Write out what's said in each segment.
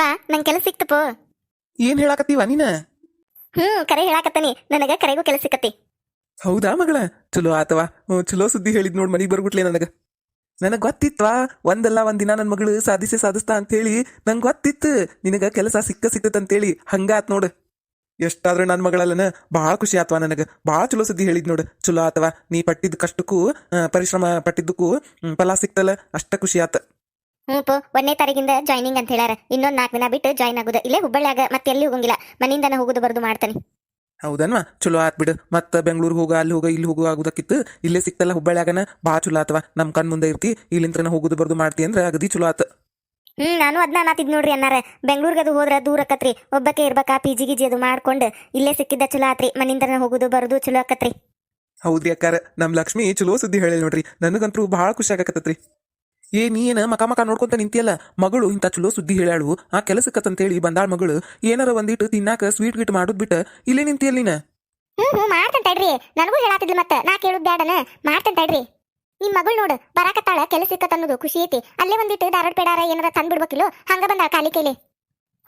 ಯಪ್ಪ ನಂಗೆ ಕೆಲಸ ಸಿಕ್ತಪ್ಪ ಏನ್ ಹೇಳಾಕತ್ತೀವ ನೀನ? ಹ್ಮ್ ಕರೆ ಹೇಳಾಕತ್ತಾನಿ. ನನಗೆ ಕರೆಗೂ ಕೆಲಸ ಸಿಕ್ಕತ್ತಿ ಹೌದಾ ಮಗಳ? ಚಲೋ ಆತವಾ. ಹ್ಮ್, ಚಲೋ ಸುದ್ದಿ ಹೇಳಿದ್ ನೋಡ್ ಮನಿಗ್ ಬರ್ಬಿಟ್ಲೆ ನನಗ. ನನಗ್ ಗೊತ್ತಿತ್ವಾ? ಒಂದಲ್ಲ ಒಂದ್ ದಿನ ನನ್ ಮಗಳು ಸಾಧಿಸಿ ಸಾಧಿಸ್ತಾ ಅಂತ ಹೇಳಿ ನಂಗ್ ಗೊತ್ತಿತ್ತು. ನಿನಗ ಕೆಲಸ ಸಿಕ್ಕ ಸಿಕ್ತತ್ ಅಂತೇಳಿ ಹಂಗಾತ್ ನೋಡು. ಎಷ್ಟಾದ್ರೂ ನನ್ ಮಗಳಲ್ಲನ ಭಾಳ ಖುಷಿ ಆತ್ವಾ ನನಗ. ಭಾಳ ಚಲೋ ಸುದ್ದಿ ಹೇಳಿದ್ ನೋಡು. ಚಲೋ ಆತವಾ. ನೀ ಪಟ್ಟಿದ್ ಕಷ್ಟಕ್ಕೂ ಆ, ಪರಿಶ್ರಮ ಪಟ್ಟಿದ್ದಕ್ಕೂ ಹ್ಮ್, ಫಲ ಸಿಕ್ತಲ್ಲ. ಅಷ್ಟ ಖುಷಿ ಆತ. ಹ್ಞೂ ಪೋ ಒಂದನೇ ತಾರೀಕಿಂದ ಜಾಯ್ನಿಂಗ್ ಅಂತ ಹೇಳ್ಯಾರ. ಇನ್ನೊಂದು ನಾಲ್ಕು ದಿನ ಬಿಟ್ಟು ಜಾಯ್ನ್ ಆಗುದು. ಇಲ್ಲೇ ಹುಬ್ಬಳ್ಳಿಯಾಗ ಮತ್ತೆ ಎಲ್ಲಿ ಹೋಗಂಗಿಲ್ಲ ಮನೆಯಿಂದನ ಹೋಗುದು ಬರ್ದು ಮಾಡ್ತಾನೆ. ಹೌದನ್ವಾ? ಚಲೋ ಆತ್ ಬಿಡು. ಮತ್ತ ಬೆಂಗಳೂರು ಹೋಗ ಅಲ್ಲಿ ಹೋಗ ಇಲ್ಲಿ ಹೋಗು ಆಗುದಕ್ಕಿತ್ತು. ಇಲ್ಲೇ ಸಿಕ್ತಲ್ಲ ಹುಬ್ಬಳ್ಳಿಯಾಗನ ಭಾಳ ಚಲೋ ಆತವ ನಮ್ ಕಣ್ ಮುಂದೆ ಇರ್ತಿ. ಇಲ್ಲಿಂತ್ರನ ಹೋಗುದು ಬರ್ದು ಮಾಡ್ತಿ ಅಂದ್ರೆ ಅಗದಿ ಚಲೋ ಆತ. ಹ್ಮ್ ನಾನು ಅದನ್ನ ಅನ್ನತ್ತಿದ್ ನೋಡ್ರಿ ಅನ್ನಾರ. ಬೆಂಗಳೂರಿಗೆ ಅದು ಹೋದ್ರ ದೂರ ಆಕತ್ರಿ. ಒಬ್ಬಕ್ಕೆ ಇರ್ಬೇಕಾ ಪಿ ಜಿ ಗಿಜಿ ಅದು ಮಾಡ್ಕೊಂಡು ಇಲ್ಲೇ ಸಿಕ್ಕಿದ್ದ ಚಲೋ ಆತ್ರಿ. ಮನಿಂದನ ಹೋಗುದು ಬರುದು ಚಲೋ ಆಕತ್ರಿ. ಹೌದ್ರಿ ಅಕ್ಕಾರ. ನಮ್ ಲಕ್ಷ್ಮಿ ಚಲೋ ಸುದ್ದಿ ಹೇಳಿ ನೋಡ್ರಿ. ನನಗಂತೂ ಬಹಳ ಖುಷಿ ಆಗಕತ್ತತ್ರಿ. ಏ, ನೀನ ಮಕ ಮಕ ನೋಡ್ಕೊಂತ ನಿಂತಿಯಲ್ಲ? ಮಗಳು ಇಂಥ ಚಲೋ ಸುದ್ದಿ ಹೇಳಾಳು ಆ ಕೆಲಸಕ್ಕಂತೇಳಿ ಬಂದಾಳ ಮಗಳು. ಏನಾರ ಒಂದಿಟ್ಟು ತಿನ್ನಾಕ ಸ್ವೀಟ್ ಗಿಟ್ ಮಾಡೋದ್ ಬಿಟ್ಟ. ಇಲ್ಲೇ ನೀನ? ಹ್ಮ್ ನನಗೂ ಹೇಳಾತಿದ್ಲು ಮತ್ತ. ನಾ ಕೇಳುದ್ ಬ್ಯಾಡನ ಮಾಡ್ತೇನೆ ತಡ್ರಿ ನಿಮ್ ಮಗಳು ನೋಡು, ಬರಾಕತ್ತಾಳ, ಕೆಲಸ ಸಿಕ್ಕತ್ ಅನ್ನೋದು ಖುಷಿ ಐತಿ. ಅಲ್ಲೇ ಒಂದಿಟ್ಟು ದಾರಡ್ ಪೇಡಾರ ಏನಾರ ತಂದ್ಬಿಡ್ಬೇಕಿಲ್ಲೋ? ಹಂಗ ಬಂದಾಳ ಖಾಲಿ ಕೈಲಿ.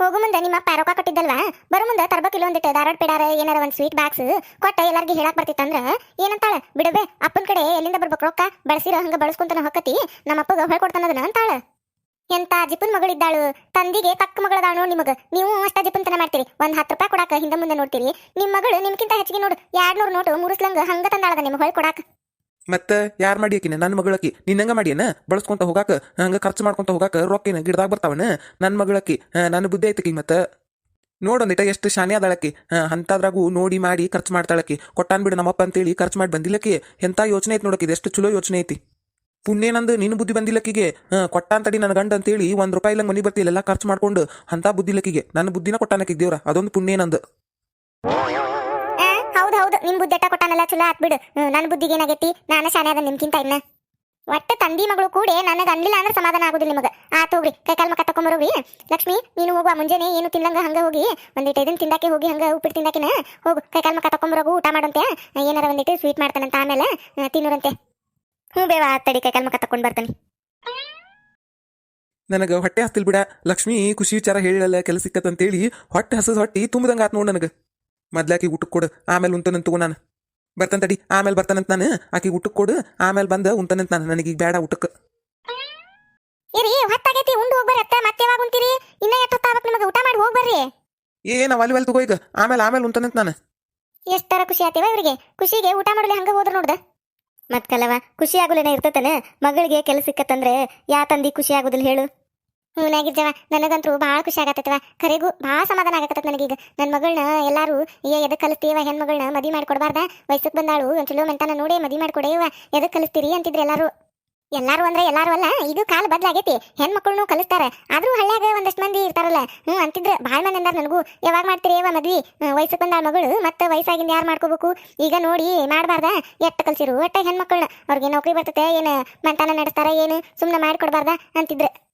ಹೋಗು ಮುಂದೆ ನಿಮ್ಮ ಅಪ್ಪ ರೊಕ್ಕ ಕೊಟ್ಟಿದ್ದಲ್ವಾ? ಬರೋ ಮುಂದೆ ತರ್ಬೇಕಿಲ್ಲ ಒಂದಿಟ್ಟು ಧಾರಾಡ್ ಪೇಡಾರ ಏನಾರ ಒಂದು ಸ್ವೀಟ್ ಬಾಕ್ಸ್ ಕೊಟ್ಟ ಎಲ್ಲಾರ್ಗಿ ಹೇಳಕ್ ಬರ್ತಿತ್ತಂದ್ರ? ಏನಂತಾಳ? ಬಿಡಬೇ ಅಪ್ಪನ ಕಡೆ ಎಲ್ಲಿಂದ ಬರ್ಬೇಕು ರೊಕ್ಕ? ಬಳಸಿರೋ ಹಂಗ ಬಳಸ್ಕೊಂತನ ಹೊಕ್ಕತಿ, ನಮ್ಮ ಅಪ್ಪಗ ಹೇಳ್ಕೊಡ್ತಾನದನ ಅಂತಾಳ. ಎಂತ ಜಿಪುನ್ ಮಗಳಿದ್ದಾಳು? ತಂದಿಗೆ ತಕ್ಕ ಮಗಳದಾಳ ನೋಡ್ ನಿಮಗ. ನೀವು ಅಷ್ಟ ಜಿಪುನ್ತನ ಮಾಡ್ತೀರಿ. ಒಂದ್ ಹತ್ತು ರೂಪಾಯಿ ಕೊಡಾಕ ಹಿಂದೆ ಮುಂದೆ ನೋಡ್ತೀರಿ. ನಿಮ್ಮ ಮಗಳು ನಿಮ್ಕಿಂತ ಹೆಚ್ಚಿಗೆ ನೋಡು. ಎರಡ್ ನೂರು ನೋಟು ಮುರುಸ್ಲಂಗ ಹಂಗ ತಂದಾಳದ ನಿಮ್ಗೆ ಹೊಳ್ ಕೊಡಾಕ. ಮತ್ತ ಯಾರು ಮಾಡಿ ಹಾಕಿನ ನನ್ನ ಮಗಳಕಿ ನಿನ್ನಂಗ ಮಾಡಿಯನ ಬಳಸ್ಕೊಂತ ಹೋಗಾಕ, ಹಂಗ ಖರ್ಚು ಮಾಡ್ಕೊಂತ ಹೋಗಾಕ ರೊಕ್ಕಿನ ಗಿಡದಾಗ ಬರ್ತಾವನ? ನನ್ನ ಮಗಳಕ್ಕಿ ನನ್ನ ಬುದ್ಧಿ ಐತಕಿ ಮತ್ತ? ನೋಡೊಂದಿಟ ಎಷ್ಟು ಶಾನೆ ಅದಳಕ್ಕಿ ಅಂಥದ್ರಾಗೂ ನೋಡಿ ಮಾಡಿ ಖರ್ಚು ಮಾಡ್ತಾಳಕ್ಕಿ ಕೊಟ್ಟಾನ್ ಬಿಡು ನಮ್ಮಪ್ಪ ಅಂತೇಳಿ ಖರ್ಚು ಮಾಡಿ ಬಂದಿಲ್ಲಕ್ಕಿ ಎಂತ ಯೋಚನೆ ಐತಿ ನೋಡಕ್ಕಿ ಎಷ್ಟು ಚಲೋ ಯೋಚನೆ ಐತಿ. ಪುಣ್ಯನಂದು ನಿನ್ನ ಬುದ್ಧಿ ಬಂದಿಲ್ಲಕ್ಕಿಗೆ ಕೊಟ್ಟಾನ್ ತಡಿ ನನ್ನ ಗಂಡ ಅಂತೇಳಿ ಒಂದು ರೂಪಾಯಿ ಇಲ್ಲ ಮನಿ ಬರ್ತಿಲ್ಲ, ಎಲ್ಲ ಖರ್ಚು ಮಾಡ್ಕೊಂಡು, ಅಂತ ಬುದ್ಧಿಲಕ್ಕಿಗೆ ನನ್ನ ಬುದ್ಧಿನ ಕೊಟ್ಟಾನಕ್ಕಿಗೆ ದೇವ್ರ. ಅದೊಂದು ಪುಣ್ಯನಂದು ಹೌದ್ ಹೌದು ನಿಮ್ ಬುದ್ಧಿ ಕೊಟ್ಟಾನಲ್ಲ ಚಲೋ ಆತ್ ಬಿಡು. ಹ್ಮ್, ನನ್ ಬುದ್ಧಿಗೆ ಏನಾಗೈತಿ? ನಾನು ಶಾನೆ ಅದ ನಿಮ್ಕಿಂತ ಇನ್ನ. ಒಟ್ಟ ತಂದಿ ಮಗಳು ಕೂಡಿ ನನಗೆ ಅನ್ಲಿಲ್ಲ ಅಂದ್ರೆ ಸಮಾಧಾನ ಆಗುದಿಲ್ಲ ನಿಮಗೆ. ಆ ತೋಗ್ರಿ ಕೈ ಕಾಲ್ ಮಕ್ಕ ತಕೊಂಬರೋಗ್ರಿ ಲಕ್ಷ್ಮಿ ನೀನು ಹೋಗುವ ಮುಂಜಾನೆ ಏನು ತಿನ್ನಂಗ ಹಂಗ ಹೋಗಿ. ಒಂದಿಟ್ಟು ಇದನ್ನ ತಿಂದಾಕೆ ಹೋಗಿ ಹಂಗ ಉಪ್ಪಿಟ್ಟು ತಿಂದಾಕಿನ? ಹೋಗು ಕೈ ಕಾಲ್ ಮಕ್ಕ ತಕೊಂಬರೋಗು ಊಟ ಮಾಡಂತೆ ಏನಾರ ಒಂದಿಟ್ಟು ಸ್ವೀಟ್ ಮಾಡ್ತಾನಂತ ಆಮೇಲೆ ತಿನ್ನುರಂತೆ. ಹ್ಞೂ ಬೇವ ತಡಿ ಕೈ ಕಾಲ್ ಮಕ್ಕ ತಕೊಂಡ್ ಬರ್ತಾನೆ. ನನಗೆ ಹೊಟ್ಟೆ ಹಸ್ತಿಲ್ ಬಿಡ. ಲಕ್ಷ್ಮಿ ಖುಷಿ ವಿಚಾರ ಹೇಳಿರಲ್ಲ ಕೆಲಸ ಸಿಕ್ಕತ್ತಂತೇಳಿ ಹೊಟ್ಟೆ ಹಸದ ಹೊಟ್ಟಿ ತುಂಬದಂಗ ಆತ್ ನೋಡ್ ನನಗೆ. ಮೊದ್ಲಾಕಿ ಊಟಕ್ಕೆ ಕೊಡು ಆಮೇಲೆ ಉಂತನಂತ ತಗೋ ನಾನು. ಬರ್ತಾನ ತಡಿ ಆಮೇಲೆ ಬರ್ತಾನಂತ ನಾನು. ಆಕಿ ಊಟಕ್ಕೆ ಕೊಡು ಆಮೇಲೆ ಬಂದ ಉಂತನಂತ ನಾನು ನನಗೀಗ ಬೇಡ ಊಟಕ್ಕೆ ಇರಿ ಹೊತ್ತಾಗೈತಿ ಉಂಡು ಹೋಗ್ಬರ್ರಿ ಅತ್ತ ಮತ್ತೆ ಯಾವಾಗ ಉಂತೀರಿ ಇನ್ನ ಎಷ್ಟು ಹೊತ್ತಾಗಬೇಕು ನಿಮಗೆ ಊಟ ಮಾಡಿ ಹೋಗ್ಬರ್ರಿ ಏ ನಾವು ಅಲ್ಲಿ ತಗೋ ಈಗ ಆಮೇಲೆ ಆಮೇಲೆ ಉಂತನಂತ ನಾನು. ಎಷ್ಟರ ಖುಷಿ ಆತೇವ ಇವ್ರಿಗೆ? ಖುಷಿಗೆ ಊಟ ಮಾಡಲಿ ಹಂಗ ಹೋದ್ರ ನೋಡ್ದ? ಮತ್ ಕಲವ ಖುಷಿ ಆಗುಲೇನ ಇರ್ತತನ? ಮಗಳಿಗೆ ಕೆಲಸ ಸಿಕ್ಕತ್ತಂದ್ರೆ ಯಾ ತಂದಿ ಖುಷಿ ಆಗುದಿಲ್ಲ ಹೇಳು. ಹೂನಾಗಿದ್ದವ ನನಗಂತೂ ಭಾಳ ಖುಷಿ ಆಗತ್ತವ ಖರೆಗೂ ಭಾಳ ಸಮಾಧಾನ ಆಗತ್ತ ನನಗೀಗ. ನನ್ನ ಮಗಳನ್ನ ಎಲ್ಲರೂ ಏ ಎದ ಕಲಿಸ್ತೀವ ಹೆಣ್ಮಗಳನ್ನ ಮದಿ ಮಾಡ್ಕೊಡ್ಬಾರ್ದ? ವಯಸ್ಸಕ್ ಬಂದಾಳು, ಒಂದ್ ಚಲೋ ಮೆಂತನ ನೋಡಿ ಮದಿ ಮಾಡ್ಕೊಡೇವ ಎದಕ್ ಕಲಿಸ್ತೀರಿ? ಅಂತಿದ್ರು ಎಲ್ಲರೂ. ಎಲ್ಲಾರು ಅಂದ್ರೆ ಎಲ್ಲಾರು ಅಲ್ಲ, ಇದು ಕಾಲ ಬದ್ಲಾಗೈತಿ. ಹೆಣ್ಮಕ್ಳನ್ನು ಕಲಿಸ್ತಾರೆ. ಆದ್ರೂ ಹಳ್ಳ್ಯಾಗ ಒಂದಷ್ಟು ಮಂದಿ ಇರ್ತಾರಲ್ಲ. ಹ್ಞೂ ಅಂತಿದ್ರೆ ಭಾಳ ಮಂದಿ ಅಂದಾರ ನನಗೂ. ಯಾವಾಗ ಮಾಡ್ತೀರಿ ಯವ್ವ ಮದ್ವಿ ವಯಸ್ಸಕ್ಕೆ ಬಂದಾಳ ಮಗಳು, ಮತ್ತೆ ವಯಸ್ಸಾಗಿಂದ ಯಾರು ಮಾಡ್ಕೋಬೇಕು? ಈಗ ನೋಡಿ, ಮಾಡಬಾರ್ದ? ಎಟ್ಟು ಕಲ್ಸಿರು? ಒಟ್ಟ ಹೆಣ್ಮಕ್ಳನ್ನ. ಅವ್ರಿಗೆ ನೌಕರಿ ಬರ್ತತೆ, ಏನು ಮಂತಾನ ನಡೆಸ್ತಾರ, ಏನು ಸುಮ್ಮನೆ ಮಾಡಿಕೊಡ್ಬಾರ್ದ? ಅಂತಿದ್ರೆ.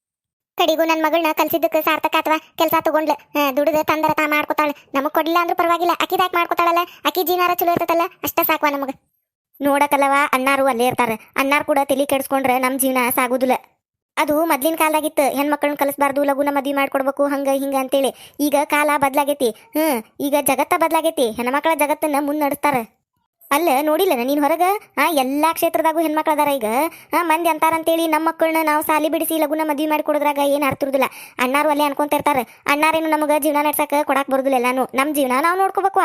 ಕಡಿಗೂ ನನ್ನ ಮಗಳನ್ನ ಕಲ್ಸಿದ್ದಕ್ಕೆ ಸಾರ್ಥಕ ಅಥವಾ ಕೆಲಸ ತಗೊಂಡ್ಲ. ದುಡಿದ ತಂದರ ತಾ ಮಾಡ್ಕೊತಾಳೆ. ನಮಗೆ ಕೊಡಲಿಲ್ಲ ಅಂದ್ರೂ ಪರವಾಗಿಲ್ಲ. ಅಕಿದಾಕ್ ಮಾಡ್ಕೊತಾಳಲ್ಲ. ಅಕ್ಕಿ ಜೀನಾರ ಚಲೋ ಇರ್ತದಲ್ಲ. ಅಷ್ಟ ಸಾಕು ನಮಗ. ನೋಡಕಲ್ಲವ, ಅಣ್ಣಾರು ಅಲ್ಲೇ ಇರ್ತಾರೆ. ಅಣ್ಣಾರು ಕೂಡ ತಲೆ ಕೆಡಿಸ್ಕೊಂಡ್ರೆ ನಮ್ಮ ಜೀವನ ಸಾಗುದಿಲ್ಲ. ಅದು ಮೊದ್ಲಿನ ಕಾಲದಾಗಿತ್ತು. ಹೆಣ್ಮಕ್ಳನ್ನ ಕಲಿಸ್ಬಾರ್ದು, ಲಗುನ ಮದಿ ಮಾಡ್ಕೊಡ್ಬೇಕು, ಹಂಗ ಹಿಂಗ ಅಂತೇಳಿ. ಈಗ ಕಾಲ ಬದ್ಲಾಗೈತಿ. ಹ್ಮ್, ಈಗ ಜಗತ್ತ ಬದ್ಲಾಗೈತಿ. ಹೆಣ್ಮಕ್ಳ ಜಗತ್ತನ್ನ ಮುನ್ನಡೆಸ್ತಾರ. ಅಲ್ಲ, ನೋಡಿಲ್ಲ ನೀನು ಹೊರಗ? ಆ, ಎಲ್ಲಾ ಕ್ಷೇತ್ರದಾಗೂ ಹೆಣ್ಮಕ್ಳು ಅದಾರ ಈಗ. ಆ, ಮಂದಿ ಅಂತಾರಂತೇಳಿ ನಮ್ಮ ಮಕ್ಕಳನ್ನ ನಾವು ಸಾಲಿ ಬಿಡಿಸಿ ಲಗುನ ಮದ್ವಿ ಮಾಡಿಕೊಡೋದ್ರಾಗ ಏನ್ ಅರ್ಥಿರುದಿಲ್ಲ ಅಣ್ಣಾರು ಅಲ್ಲೇ ಅನ್ಕೊಂತ ಇರ್ತಾರ. ಅಣ್ಣಾರೇನು ನಮಗ ಜೀವನ ನಡ್ಸಕ್ಕೆ ಕೊಡಾಕ್ ಬರುದಿಲ್ಲ ಎಲ್ಲಾನು. ನಮ್ಮ ಜೀವನ ನಾವು ನೋಡ್ಕೋಬೇಕು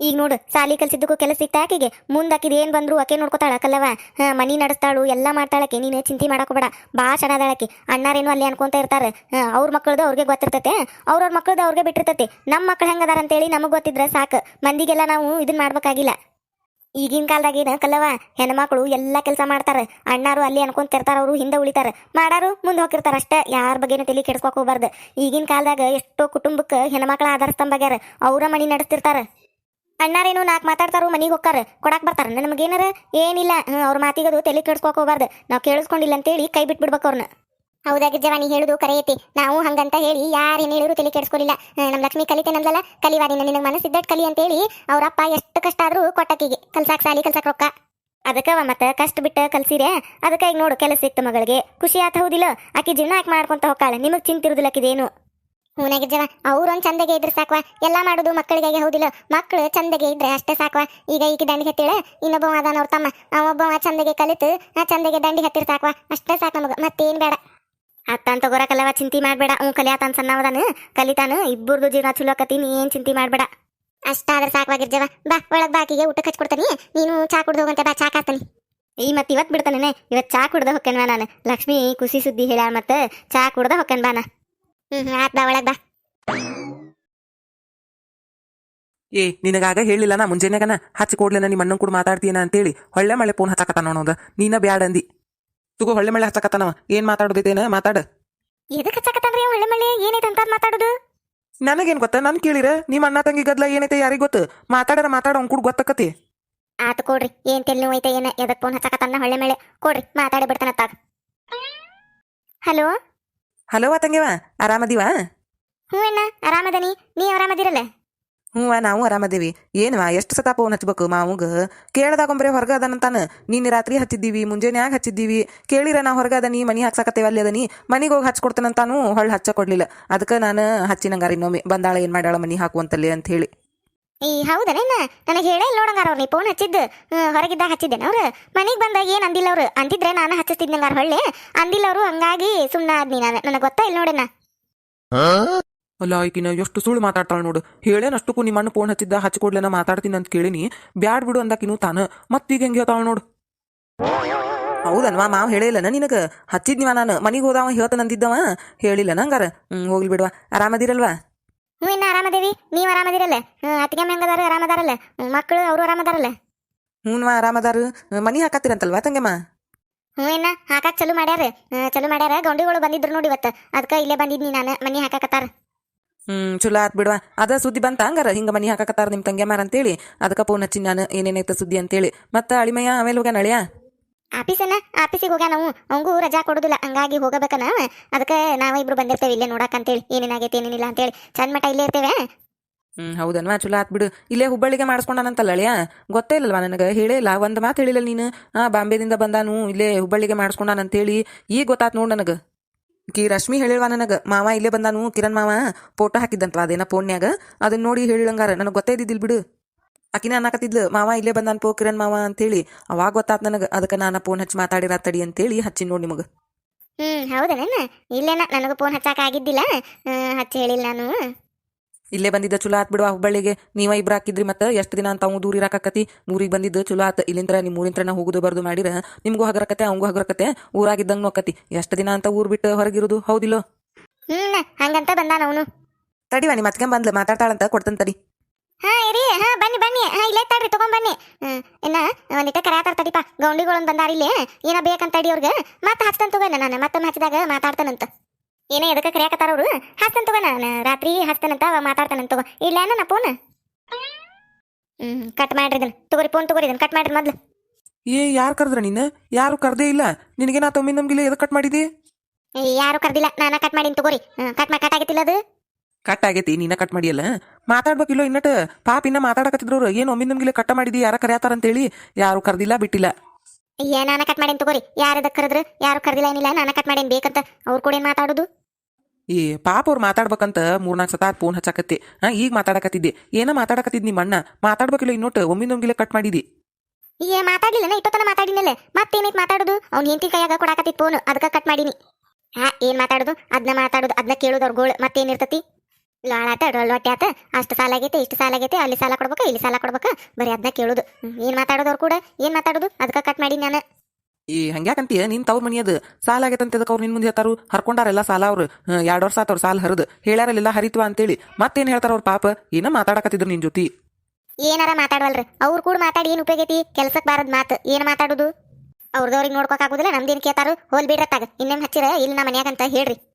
ಈಗ ನೋಡು, ಸಾಲಿ ಕಲ್ಸಿದ್ದಕ್ಕೂ ಕೆಲಸ ಸಿಕ್ತ ಆಕೆಗೆ. ಮುಂದ್ ಏನ್ ಬಂದ್ರು ಆಕೆ ನೋಡ್ಕೊತಾಳ ಕಲ್ಲವ ಹಾ ಮನಿ ನಡೆಸ್ತಾಳು, ಎಲ್ಲಾ ಮಾಡ್ತಾಳಕ್ಕೆ ನೀನು ಚಿಂತೆ ಮಾಡಕೋಬೇಡ ಬಾ ಚೆನ್ನಾದಾಳಕಿ ಅಣ್ಣಾರೇನು ಅಲ್ಲಿ ಅನ್ಕೊಂತ ಇರ್ತಾರ. ಅವ್ರ ಮಕ್ಕಳದು ಅವ್ರಿಗೆ ಗೊತ್ತಿರ್ತತೆ. ಅವ್ರವ್ರ ಮಕ್ಕಳದು ಅವ್ರಿಗೆ ಬಿಟ್ಟಿರ್ತತೆ. ನಮ್ಮ ಮಕ್ಳು ಹೆಂಗದಾರ ಅಂತೇಳಿ ನಮಗ್ ಗೊತ್ತಿದ್ರೆ ಸಾಕು. ಮಂದಿಗೆಲ್ಲ ನಾವು ಇದನ್ನ ಮಾಡ್ಬೇಕಾಗಿಲ್ಲ. ಈಗಿನ ಕಾಲದಾಗ ಏನ ಕಲ್ಲವ ಹೆಣ್ಮಕ್ಳು ಎಲ್ಲಾ ಕೆಲಸ ಮಾಡ್ತಾರ. ಅಣ್ಣಾರು ಅಲ್ಲಿ ಅನ್ಕೊಂತಿರ್ತಾರ ಅವರು ಹಿಂದೆ ಉಳಿತಾರ. ಮಾಡಾರು ಮುಂದೆ ಹೋಗಿರ್ತಾರ ಅಷ್ಟೇ. ಯಾರ ಬಗ್ಗೆನೂ ತಲೆ ಕೆಡ್ಸ್ಕೊಕ್ ಹೋಗ್ಬಾರ್ದು. ಈಗಿನ ಕಾಲದಾಗ ಎಷ್ಟೋ ಕುಟುಂಬಕ್ಕೆ ಹೆಣ್ಮಕ್ಳ ಆಧಾರ ಸ್ತಂಭಾಗ್ಯಾರ ಅವ್ರ ಮನಿ ನಡೆಸ್ತಿರ್ತಾರ. ಅಣ್ಣಾರೇನು ನಾಲ್ಕು ಮಾತಾಡ್ತಾರು, ಮನೆಗೆ ಹೋಗ್ತಾರೆ ಕೊಡಾಕ್ ಬರ್ತಾರ. ನಮಗೇನಾರ ಏನಿಲ್ಲ. ಅವ್ರ ಮಾತಿಗದು ತಲೆ ಕೆಡ್ಸ್ಕೊಕ್ ಹೋಗ್ಬಾರ್ದು. ನಾವು ಕೇಳಿಸ್ಕೊಂಡಿಲ್ಲ ಅಂತೇಳಿ ಕೈ ಬಿಟ್ಬಿಡ್ಬೇಕು ಅವ್ರನ್ನ ಹೌದಾಗಿದ್ದವ ನೀ ಹೇಳುದು ಕರೆಯತಿ ನಾವು ಹಂಗಂತ ಹೇಳಿ ಯಾರು ಏನು ಹೇಳಿದ್ರು ತಲೆ ಕೆಡಿಸ್ಕೊಳ್ಳಿಲ್ಲ ನಮ್ಮ ಲಕ್ಷ್ಮಿ ಕಲಿತೇನಂದ್ಲಲ್ಲ ಕಲಿವಾರಿನ ನಿನಗೆ ಮನಸ್ಸಿದ್ದಟ್ಟು ಕಲಿ ಅಂತೇಳಿ ಅವರಪ್ಪ ಎಷ್ಟು ಕಷ್ಟ ಆದರೂ ಕೊಟ್ಟಕ್ಕಿಗೆ ಕಲ್ಸಾಕ್ ಸಾಲಿ, ಕಲ್ಸಾಕ್ ರೊಕ್ಕ. ಅದಕ್ಕವ ಮತ್ತೆ ಕಷ್ಟ ಬಿಟ್ಟು ಕಲ್ಸಿರೆ. ಅದಕ್ಕೆ ಈಗ ನೋಡು ಕೆಲಸ ಸಿಕ್ತು ಮಗಳಿಗೆ. ಖುಷಿ ಆತ ಹೌದಿಲ್ಲ? ಆಕಿ ಜೀವನ ಯಾಕೆ ಮಾಡ್ಕೊಂತ ಹೋಗಾಳೆ ನಿಮಗೆ ಚಿಂತಿರುದಿಲ್ಲ ಆಕಿದೇನು ಹೂನಾಗಿರ್ಜವ ಅವ್ರೊಂದ್ ಚಂದಗೆ ಇದ್ರೆ ಸಾಕ್ವಾ. ಎಲ್ಲ ಮಾಡೋದು ಮಕ್ಕಳಿಗಾಗಿ ಹೌದಿಲ್ಲ. ಮಕ್ಕಳು ಚಂದಗೆ ಇದ್ರೆ ಅಷ್ಟೇ ಸಾಕ್ವಾ. ಈಗ ಈಗ ದಂಡಿ ಹತ್ತಿಳ ಇನ್ನೊಬ್ಬ ಅದಾನ ಅವ್ರ ತಮ್ಮ. ಅವೊಬ್ಬ ಚಂದಗೆ ಕಲಿತು, ಆ, ಚಂದಗೆ ದಂಡಿ ಹತ್ತಿರ ಸಾಕ್ವಾ. ಅಷ್ಟೇ ಸಾಕು ನಮಗೆ. ಮತ್ತೇನು ಬೇಡ. ಅತ್ತಂತ ತಗೋರಕಲ್ಲವ ಚಿಂತೆ ಮಾಡ್ಬೇಡ. ಹ್ಞೂ ಕಲಿಯಾತಾನ ಸಣ್ಣವದಾನ. ಕಲಿತಾನ. ಇಬ್ಬರದು ಜೀವನ ಚಲೋ ಆಕತಿ. ನೀ ಏನ್ ಚಿಂತೆ ಮಾಡ್ಬೇಡ. ಅಷ್ಟಾದ್ರೆ ಸಾಕವಾಗಿರ್ಜವ. ಬಾ, ಒಳಗ್ ಬಾಕಿಗೆ ಊಟ ಹಚ್ಕೊಡ್ತಾನಿ ನೀನು ಚಾ ಕುಡ್ದು ಹೋಗಂತೆ ಬಾ, ಚಾ ಕಾತಾನಿ ಈ ಮತ್ತೆ ಇವತ್ತು ಬಿಡ್ತಾನೆ ಇವತ್ತು ಚಾ ಕುಡ್ದ ಹೊಕ್ಕನ್ ಬಾ ನಾನು. ಲಕ್ಷ್ಮಿ, ಖುಷಿ ಸುದ್ದಿ ಹೇಳ ಮತ್ತೆ. ಚಾ ಕುಡ್ದ ಹೊಕ್ಕನ್ ಬಾ ನಾ. ಹ್ಮ್ ಆತ್ ಬಾ, ಒಳಗ್ ಬಾ. ಏ, ನಿನಗಾಗ ಹೇಳಿಲ್ಲ ನಾ ಮುಂಜಾನೆಗನ? ಹಚ್ಚಿ ಕೊಡ್ಲೇನ ನಿಮ್ಮ ಕೂಡ ಕೂಡ ಮಾತಾಡ್ತೀನ ಅಂತೇಳಿ. ಹೊಳ್ಳೆ ಮಳೆ ಫೋನ್ ಹಚ್ಚಕತ್ತಾನ ನೋಡೋದು ನೀನ ಬ್ಯಾಡ ಅಂದಿ. ತುಗೋ ಹೊಳ್ಳೆ ಮಳೆ ಹಚ್ಚಕತ್ತಾನವ. ಏನ್ ಮಾತಾಡುದೇನ ಮಾತಾಡ. ಎದಕ್ಕೆ ಹಚ್ಚಕತ್ತಾನ್ರಿ ಅವ ಮಳೆ ಏನೈತೆ ಅಂತ ಮಾತಾಡುದು? ನನಗೇನ್ ಗೊತ್ತ? ನನ್ ಕೇಳಿರ. ನಿಮ್ಮ ಅಣ್ಣ ತಂಗಿ ಗದ್ಲ ಏನೈತೆ ಯಾರಿಗ್ ಗೊತ್ತು? ಮಾತಾಡರ ಮಾತಾಡ ಅವ್ನ್ ಕೂಡ ಗೊತ್ತಕತಿ ಆತ ಕೊಡ್ರಿ. ಏನ್ ತೆಲ್ ನೋವು ಐತೆ ಏನ? ಎದಕ್ ಫೋನ್ ಹಚ್ಚಕತ್ತಾನ ಹೊಳ್ಳೆ ಮಳೆ ಕೊಡ್ರಿ ಮಾತಾಡಿ ಬಿಡ್ತಾನ ತಾಗ. ಹಲೋ? ಹಲೋ ತಂಗಿವ ಆರಾಮದಿವಾ? ಹ್ಞೂ ಅಣ್ಣ ಆರಾಮದನಿ. ನೀ ಆರಾಮದಿರಲ್ಲ? ಹ್ಞೂ ನಾವು ಆರಾಮದೇವಿ ಏನವಾ ಎಷ್ಟು ಸತ ಫೋನ್ ಹಚ್ಬೇಕು ಮಾವುಗ? ಕೇಳ್ದಾಗೊಂಬ್ರೆ ಹೊರಗ ಅದನಂತಾನ ನಿನ್ನೆ ರಾತ್ರಿ ಹಚ್ಚಿದ್ದೀವಿ ಮುಂಜಾನ್ಯಾಗ ಹಚ್ಚಿದ್ದೀವಿ. ಕೇಳಿರ ನಾ ಹೊರಗ ಅದನಿ ಮನಿ ಹಾಕ್ಸಾಕತ್ತೇವ ಅಲ್ಲಿ ಅದನಿ. ಮನಿಗೆ ಹೋಗಿ ಹಚ್ಕೊಡ್ತಾನಂತಾನು ಹೊಳ್ಳಿ ಹಚ್ಚ ಕೊಡ್ಲಿಲ್ಲ. ಅದಕ್ಕೆ ನಾನು ಹಚ್ಚಿನಂಗಾರ ಇನ್ನೊಮ್ಮೆ. ಬಂದಾಳ ಏನ್ ಮಾಡ್ಯಾಳ ಮನಿ ಹಾಕುವಂತಲ್ಲಿ ಅಂತ ಹೇಳಿ ಏ ಹೌದನೇನ ನನಗೆ ಹೇಳೇ ಇಲ್ಲ ನೋಡಂಗಾರ ಅವ್ರು ನೀ ಫೋನ್ ಹಚ್ಚಿದ್ದು. ಹೊರಗಿದ್ದಾಗ ಹಚ್ಚಿದ್ದೇನೆ ಅವ್ರು? ಮನೆಗೆ ಬಂದಾಗ ಏನು ಅಂದಿಲ್ಲ ಅವ್ರು? ಅಂದಿದ್ರೆ ನಾನು ಹಚ್ಚಿಸ್ತಿದ್ನಂಗಾರ ಹೊಳ್ಳೆ. ಅಂದಿಲ್ಲ ಅವರು ಹಂಗಾಗಿ ಸುಮ್ಮನೆ ಆದ್ನಿ ನಾನು. ನನಗೆ ಗೊತ್ತಾ ಇಲ್ಲ ನೋಡಣ್ಣ ಅಲ್ಲ ಈಗಿನ ಎಷ್ಟು ಸುಳ್ಳು ಮಾತಾಡ್ತಾಳ ನೋಡು. ಹೇಳೇನ ಅಷ್ಟಕ್ಕೂ ನಿಮ್ಮ ಅಣ್ಣ ಫೋನ್ ಹಚ್ಚಿದ್ದ ಹಚ್ಚಿಕೊಡ್ಲೇನ ಮಾತಾಡ್ತೀನಿ ಅಂತ ಕೇಳಿನಿ. ಬ್ಯಾಡ್ ಬಿಡು ಅಂದಾಕಿನೂ ತಾನ. ಮತ್ತೀಗ ಹೆಂಗೆ ಹೇಳ್ತಾಳ ನೋಡು. ಹೌದನ್ವಾ ಮಾವ್ ಹೇಳಿಲ್ಲನ ನಿನಗ? ಹಚ್ಚಿದ್ನಿವ ನಾನು? ಮನೆಗೆ ಹೋದವ ಹೇಳ್ತ ನಂದಿದ್ದವ ಹೇಳಿಲ್ಲ ನಂಗಾರ? ಹ್ಮ್ ಹೋಗ್ಲಿ ಬಿಡುವ. ಆರಾಮದಿರಲ್ವಾ? ಹ್ಞೂ ಇನ್ನ ಆರಾಮದೇವಿ. ನೀವು ಆರಾಮದಿರಲ್ಲ? ಅತ್ತಿಗೆ ಹೆಂಗದಾರ? ಆರಾಮದಾರಲ್ಲ? ಮಕ್ಕಳು ಅವರು ಆರಾಮದಾರಲ್ಲ? ಹ್ಞೂನ್ವಾ ಆರಾಮದಾರು. ಮನಿ ಹಾಕತ್ತಿರಂತಲ್ವಾ ತಂಗಮ್ಮ? ಹ್ಞೂ ಇನ್ನ ಹಾಕಾಕ್ ಚಲೋ ಮಾಡ್ಯಾರ. ಚಲೋ ಮಾಡ್ಯಾರ. ಗೌಂಡಿಗಳು ಬಂದಿದ್ರು ನೋಡಿ ಇವತ್ತು. ಅದಕ್ಕೆ ಇಲ್ಲೇ ಬಂದಿದ್ನಿ ನಾನು. ಮನಿ ಹಾಕಾಕತ್ತಾರ. ಹ್ಮ್ ಚಲೋ ಆತ್ ಬಿಡ್ವಾ. ಅದ ಸುದ್ದಿ ಬಂತ ಹಂಗಾರ? ಹಿಂಗ ಮನಿ ಹಾಕಕತ್ತಾರ ನಿಮ್ ತಂಗ್ಯಮಾರ ಅಂತೇಳಿ. ಅದಕ್ಕ ಪೋನ್ ಹಚ್ಚಿ ನಾನು ಏನೇನೈತೆ ಸುದ್ದಿ ಅಂತೇಳಿ. ಮತ್ತ ಅಳಿಮಯ್ಯ ಆಮೇಲೆ ಹೋಗ್ಯಾನ ಅಳಿಯ? ಆಫೀಸನ್ನ? ಆಫೀಸಿಗೆ ಹೋಗ್ಯಾನ ನಾವು ಅವಂಗೂ ರಜಾ ಕೊಡುದಿಲ್ಲ. ಹಂಗಾಗಿ ಹೋಗಬೇಕನ ಅದಕ್ಕೆ ನಾವ ಇಬ್ರು ಬಂದಿರ್ತೇವೆ ಇಲ್ಲೇ ನೋಡಕ್ ಅಂತೇಳಿ. ಏನೇನಾಗೈತೆ ಏನೇನಿಲ್ಲ ಅಂತೇಳಿ. ಚಂದ ಮಟ ಇಲ್ಲೇ ಇರ್ತೇವೆ. ಹ್ಮ್ ಹೌದನ್ವಾ ಚಲೋ ಆತ್ ಬಿಡು. ಇಲ್ಲೇ ಹುಬ್ಬಳ್ಳಿಗೆ ಮಾಡಿಸ್ಕೊಂಡಾನಂತಲ್ಲ ಅಳಿಯ? ಗೊತ್ತೇ ಇಲ್ಲಲ್ವಾ ನನಗೆ? ಇಲ್ಲ. ಒಂದ್ ಮಾತು ಹೇಳಿಲ್ಲ ನೀನು. ಆ ಬಾಂಬೆದಿಂದ ಬಂದಾನು. ಇಲ್ಲೇ ಹುಬ್ಬಳ್ಳಿಗೆ ಮಾಡಿಸ್ಕೊಂಡಾನಂತೇಳಿ. ಈಗ ಗೊತ್ತಾತ್ ನೋಡ್ ನನಗ. ಕಿ ರಶ್ಮಿ ಹೇಳಿಲ್ವಾ ನನಗ? ಮಾವ ಇಲ್ಲೇ ಬಂದಾನು, ಕಿರಣ್ ಮಾವ ಫೋಟೋ ಹಾಕಿದ್ದಂತವ ಅದೇನ ಫೋನ್ಯಾಗ ಅದನ್ನ ನೋಡಿ ಹೇಳಿಳಂಗಾರ, ನನಗೆ ಗೊತ್ತೇ ಇದ್ದಿಲ್ ಬಿಡು. ಅಕಿನ ಅನ್ನಕತ್ತಿದ್ಲು, ಮಾವ ಇಲ್ಲೇ ಬಂದಾನ ಪೋ, ಕಿರಣ್ ಮಾವ ಅಂತೇಳಿ. ಅವಾಗ ಗೊತ್ತಾತ್ ನನಗೆ, ಅದಕ್ಕೆ ನಾನು ಫೋನ್ ಹಚ್ಚಿ ಮಾತಾಡಿರ ತಡಿ ಅಂತೇಳಿ ಹಚ್ಚಿ ನೋಡಿ ನಿಮಗೆ. ಹ್ಮ್, ಹೌದನೇನ? ಇಲ್ಲೇನ, ನನಗೂ ಫೋನ್ ಹಚ್ಚಾಕ ಆಗಿದ್ದಿಲ್ಲ? ಹಚ್ಚಿ ಹೇಳಿಲ್ಲ ನಾನು. ಇಲ್ಲೇ ಬಂದಿದ್ದ ಚಲೋ ಆತ್ ಬಿಡುವ ಹುಬ್ಬಳ್ಳಿಗೆ. ನೀವ ಇಬ್ರು ಹಾಕಿದ್ರಿ ಮತ್ತೆ ಎಷ್ಟು ದಿನ ಅಂತ ಅವ್ನು ದೂರ ಇರಾಕತಿ ಊರಿಗೆ ಬಂದಿದ್ದು ಚಲೋ ಆತ. ಇಲ್ಲಿಂದ್ರ ನಿಮ್ಮ ಊರಿಂತ್ರನ ಹೋಗುದು ಬರ್ದು ಮಾಡಿರ ನಿಮ್ಗೂ ಹಗರಕತೆ ಅವಂಗೂ ಹಗರಕತೆ. ಊರಾಗಿದ್ದಂಗ್ ನೋಕತಿ. ಎಷ್ಟು ದಿನ ಅಂತ ಊರ್ ಬಿಟ್ಟು ಹೊರಗಿರುದು ಹೌದಿಲ್ಲೋ? ಹ್ಮ್ ಹಂಗಂತ ಬಂದಾನ ಅವನು. ತಡಿವ ನಿಮ್ಮ ಅತ್ಕೆ ಬಂದ್ಲು ಮಾತಾಡ್ತಾಳಂತ ಕೊಡ್ತಾನೆ ತಡಿ. ಹಾ ಇರಿ. ಹಾ ಬನ್ನಿ ಬನ್ನಿ. ಹಾ ಇಲ್ಲೇ ತಡ್ರಿ ತಗೊಂಡ್ ಬನ್ನಿ. ಇನ್ನ ಒಂದಿಟ್ಟ ಕರ್ಯಾತಾರ ತಡಿಪ. ಗೌಂಡಿಗಳನ್ನ ಬಂದಾರ ಇಲ್ಲಿ. ಏನ ಬೇಕಂತ ತಡಿ ಅವ್ರಿಗೆ. ಮತ್ತೆ ಹಚ್ತಾನ ತಗೋಣ ನಾನು. ಮತ್ತೊಮ್ಮೆ ಹಚ್ಚಿದಾಗ ಮಾತಾಡ್ತಾನಂತ. ಏನೇ ಎದಕ್ಕೆ ಕರಿಯಾಕತ್ತಾರ ಅವರು? ಹಾಸ್ತನ್ ತಗೋ ನಾನು ರಾತ್ರಿ ಹಾಸ್ತನಂತ ಮಾತಾಡ್ತಾನಂತ ತಗೋ. ಇಲ್ಲೇನ ನಾ ಫೋನ್ ಹ್ಮ್ ಕಟ್ ಮಾಡ್ರಿ ಇದನ್ನ. ತಗೋರಿ ಫೋನ್ ತಗೋರಿ ಇದನ್ನ. ಕಟ್ ಮಾಡ್ರಿ ಮೊದ್ಲು. ಏ ಯಾರು ಕರೆದ್ರ ನಿನ್ನ ಯಾರು ಕರ್ದೇ ಇಲ್ಲ. ನಿನಗೆ ನಾ ತಮ್ಮಿ ನಮ್ಗಿಲ್ಲ ಎದಕ್ ಕಟ್ ಮಾಡಿದಿ? ಏ, ಯಾರು ಕರ್ದಿಲ್ಲ. ನಾನ ಕಟ್ ಮಾಡಿನ್ ತಗೋರಿ. ಕಟ್ ಮಾಡಿ ಕಟ್ ಆಗಿತ್ತಿಲ್ಲ ಅದು? ಕಟ್ ಆಗೈತಿ ನೀನ ಕಟ್ ಮಾಡಿಯಲ್ಲ? ಮಾತಾಡ್ಬೇಕಿಲ್ಲ ಇನ್ನಟ್ ಪಾಪ ಇನ್ನ ಮಾತಾಡಕತ್ತಿದ್ರು ಅವ್ರು. ಏನು ಒಮ್ಮೆ ನಮ್ಗಿಲ್ಲ ಕಟ್ಟ ಮಾಡಿದಿ? ಯಾರ ಕರ್ಯಾತಾರ ಅಂತೇಳಿ ಯಾರು ಕರೆದಿಲ್ಲ ಬಿಟ್ಟಿಲ್ಲ. ಏ ನಾನ ಕಟ್ ಮಾಡಿನ್ ತಗೋರಿ. ಯಾರು ಅದಕ್ಕೆ ಕರೆದ್ರು? ಯಾರು ಕರ್ದಿಲ್ಲ ಏನಿಲ್ಲ. ನಾನ ಕಟ್ ಮಾಡಿನ್ ಬೇಕಂತ ಅವ್ರ ಕೂಡ ಏನ್ ಮಾತಾಡೋದು. ಏ, ಪಾಪ ಅವ್ರು ಮಾತಾಡ್ಬೇಕಂತ ಮೂರ್ನಾಲ್ಕು ಸತ ಫೋನ್ ಹಚ್ಚಾಕತ್ತಿ. ಹಾ, ಈಗ ಮಾತಾಡಕತ್ತಿದ್ದೆ. ಏನ ಮಾತಾಡಕತ್ತಿದ್ ನಿಮ್ಮ ಅಣ್ಣ? ಮಾತಾಡ್ಬೇಕಿಲ್ಲ ಇನ್ನೊಟ್ಟು ಒಮ್ಮಿಂದೊಂಗಿಲೆ ಕಟ್ ಮಾಡಿದಿ. ಏ, ಮಾತಾಡ್ಲಿಲ್ಲ ಇಟ್ಟೊತ್ತನ ಮಾತಾಡಿನಲ್ಲ. ಮತ್ತೇನೈತ್ ಮಾತಾಡುದು? ಅವ್ನ ಹೆಂಡತಿ ಕೈಯಾಗ ಕೊಡಾಕತ್ತಿದ್ ಫೋನ್ ಅದಕ್ಕ ಕಟ್ ಮಾಡೀನಿ. ಹಾ, ಏನ್ ಮಾತಾಡುದು? ಅದನ್ನ ಮಾತಾಡುದು ಅದನ್ನ ಕೇಳುದು ಅವ್ರ ಗೋಳು. ಮತ್ತೇನಿರ್ತತಿ ಲಾಳಾತ ಡೊಳ್ಳೊಟ್ಟೆ ಆತ ಅಷ್ಟು ಸಾಲ ಆಗೈತೆ, ಇಷ್ಟು ಸಾಲ ಆಗೈತೆ. ಅಲ್ಲಿ ಸಾಲ ಕೊಡ್ಬೇಕು, ಇಲ್ಲಿ ಸಾಲ ಕೊಡ್ಬೇಕು. ಬರೀ ಅದನ್ನ ಕೇಳುದು. ಏನ್ ಮಾತಾಡೋದು ಅವ್ರು ಕೂಡ? ಏನ್ ಮಾತಾಡುದು? ಅದಕ್ಕ ಕಟ್ ಮಾಡಿ ನಾನು. ಈ ಹಂಗ್ಯಾಕಂತೀಯ ನಿನ್ ತವ್ರ ಮನಿ ಅದು? ಸಾಲ ಆಗೈತಂತ ಅದಕ್ಕೆ ಅವ್ರು ನಿನ್ ಮುಂದೆ ಹೇಳ್ತಾರು? ಹರ್ಕೊಂಡಾರೆಲ್ಲ ಸಾಲ ಅವ್ರು. ಎರಡು ವರ್ಷ ಆತವ್ರ ಸಾಲ ಹರಿದು. ಹೇಳ್ಯಾರಲ್ಲೆಲ್ಲ ಹರಿತ್ವ ಅಂತೇಳಿ. ಮತ್ತೇನ್ ಹೇಳ್ತಾರ ಅವ್ರ ಪಾಪ? ಏನ ಮಾತಾಡಕತ್ತಿದ್ರು ನಿನ್ ಜೊತೆ. ಏನಾರ ಮಾತಾಡವಲ್ರಿ. ಅವ್ರು ಕೂಡ ಮಾತಾಡಿ ಏನ್ ಉಪಯೋಗ ಐತಿ? ಕೆಲ್ಸಕ್ ಬಾರದ್ ಮಾತು. ಏನ್ ಮಾತಾಡುದು? ಅವ್ರದವ್ರಿಗೆ ನೋಡ್ಕೋಕಾಗುದಿಲ್ಲ ನಮ್ದೇನ್ ಕೇತಾರು ಹೋಲ್ ಬಿಡ್ರತ್ತಾಗ. ಇನ್ನೇನ್ ಹಚ್ಚಿರ? ಇಲ್ಲಿ ನಮ್ಮ ಮನ್ಯಾಗಂತ ಹೇಳ್ರಿ.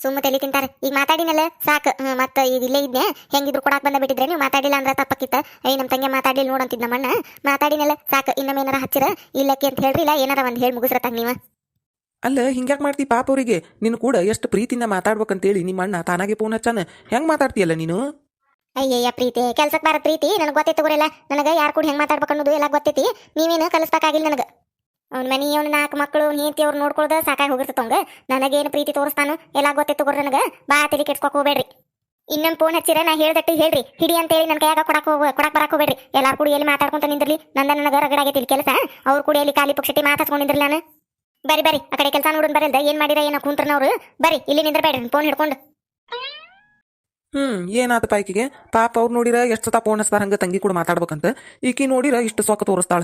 ಸುಮ್ಮ ತಲೆ ತಿಂತಾರೆ. ಈಗ ಮಾತಾಡಿನಲ್ಲ ಸಾಕು. ಮತ್ತೆ ಈಗ ಇಲ್ಲೇ ಇದ್ನೆ ಹೆಂಗಿದ್ರು ಕೊಡಾಕ್ ಬಂದ ಬಿಟ್ಟಿದ್ರೆ ನೀವು ಮಾತಾಡಿಲ್ಲ ಅಂದ್ರೆ ತಪ್ಪಕ್ಕಿತ್ತ ಏ ನಮ್ಮ ತಂಗಿ ಮಾತಾಡಿಲ್ಲ ನೋಡಂತಿದ್ ನಮ್ಮಣ್ಣ ಮಾತಾಡಿನಲ್ಲ ಸಾಕು. ಇನ್ನೊಮ್ಮೆ ಏನಾರ ಹಚ್ಚಿರ? ಇಲ್ಲಕ್ಕೆ ಅಂತ ಹೇಳ್ರಿ ಇಲ್ಲ ಏನಾರ ಒಂದ್ ಹೇಳಿ ಮುಗಿಸ್ರತ್ತಾಗ ನೀವ? ಅಲ್ಲ ಹಿಂಗ್ಯಾಕ್ ಮಾಡ್ತಿ ಪಾಪ ಅವರಿಗೆ? ನಿನ್ ಕೂಡ ಎಷ್ಟು ಪ್ರೀತಿಯಿಂದ ಮಾತಾಡ್ಬೇಕಂತೇಳಿ ನಿಮ್ಮ ಅಣ್ಣ ತಾನಾಗೆ ಫೋನ್ ಹಚ್ಚಾನ. ಹೆಂಗ್ ಮಾತಾಡ್ತೀಯಲ್ಲ ನೀನು? ಅಯ್ಯಯ್ಯ ಪ್ರೀತಿ. ಕೆಲ್ಸಕ್ ಬಾರ ಪ್ರೀತಿ. ನನಗೆ ಗೊತ್ತೈತೆ ತಗೋರಿಲ್ಲ. ನನಗೆ ಯಾರು ಕೂಡ ಹೆಂಗ್ ಮಾತಾಡ್ಬೇಕು ಅನ್ನೋದು ಎಲ್ಲ ಗೊತ್ತೈತಿ. ನೀವೇನು ಕಲಿಸ್ಬೇಕಾಗಿಲ್ಲ ನನಗೆ. ಅವ್ನ ಮನಿ, ಅವ್ನ ನಾಲ್ಕು ಮಕ್ಕಳು, ನೀತಿ ಅವ್ರು ನೋಡ್ಕೊಳ್ದ ಸಾಕಾಗಿ ಹೋಗಿರ್ತಂಗ ನನಗೇನು ಪ್ರೀತಿ ತೋರಿಸ್ತಾನು ಎಲ್ಲ ಗೊತ್ತಿತ್ತು ಗೊರ್ರ ನನಗೆ. ಬಾ ತಲೆ ಕೆಡ್ಸ್ಕೊಕ್ ಹೋಗ್ಬೇಡ್ರಿ. ಇನ್ನೊಂದು ಫೋನ್ ಹಚ್ಚಿರ, ನಾ ಹೇಳ್ದಟ್ಟು ಹೇಳ್ರಿ. ಹಿಡಿ ಅಂತ ಹೇಳಿ ನನ್ನ ಕೈಯಾಗ ಕೊಡಕ್ ಹೋಗ, ಕೊಡಕ್ ಬರಕ್ ಹೋಗ್ಬೇಡ್ರಿ. ಎಲ್ಲಾರು ಕೂಡಿ ಎಲ್ಲಿ ಮಾತಾಡ್ಕೊಂತ ನಿಂದ್ರಲಿ. ನಂದ ನನಗ ರಗಡಾಗೈತಿ ಕೆಲಸ. ಅವ್ರು ಕೂಡಿ ಎಲ್ಲಿ ಖಾಲಿ ಪಕ್ಷಟಿ ಮಾತಾಡ್ಕೊಂಡು ನಿಂದ್ರಲಿ ನಾನು. ಬರಿ ಬರಿ ಆ ಕಡೆ ಕೆಲಸ ನೋಡೋಣ ಬರಲ್ದ? ಏನ್ ಮಾಡಿರ, ಏನೋ ಕುಂತ್ರನವ್ರು ಬರಿ ಇಲ್ಲಿ ನಿಂದ್ರಬೇಡ್ರಿ ಫೋನ್ ಹಿಡ್ಕೊಂಡು. ಹ್ಮ್ ಏನಾತ ಪಾಯ್ಕಿಗೆ ಪಾಪ ಅವ್ರು ನೋಡಿರ ಎಷ್ಟು ಸತ ಫೋನ್ ಹಚ್ತಾರ ಹಂಗ ತಂಗಿ ಕೂಡ ಮಾತಾಡ್ಬೇಕಂತ. ಈಕಿ ನೋಡಿರ ಇಷ್ಟು ಸೊಕ್ಕ ತೋರಿಸ್ತಾಳ.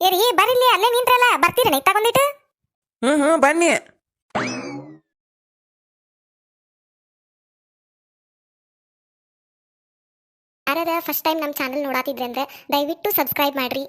ಏರಿ ಬರಿಲಿ ಅಲ್ಲೇ ನಿಂತ್ರಲ್ಲ ಬರ್ತೀರಿ ತಗೊಂಡಿಟ್ಟು ಹ್ಮ್ ಹ್ಮ್ ಬನ್ನಿ. ಯಾರ್ಯಾರ ಫಸ್ಟ್ ಟೈಮ್ ನಮ್ಮ ಚಾನಲ್ ನೋಡಾತಿದ್ರೆ ಅಂದ್ರೆ ದಯವಿಟ್ಟು ಸಬ್ಸ್ಕ್ರೈಬ್ ಮಾಡ್ರಿ.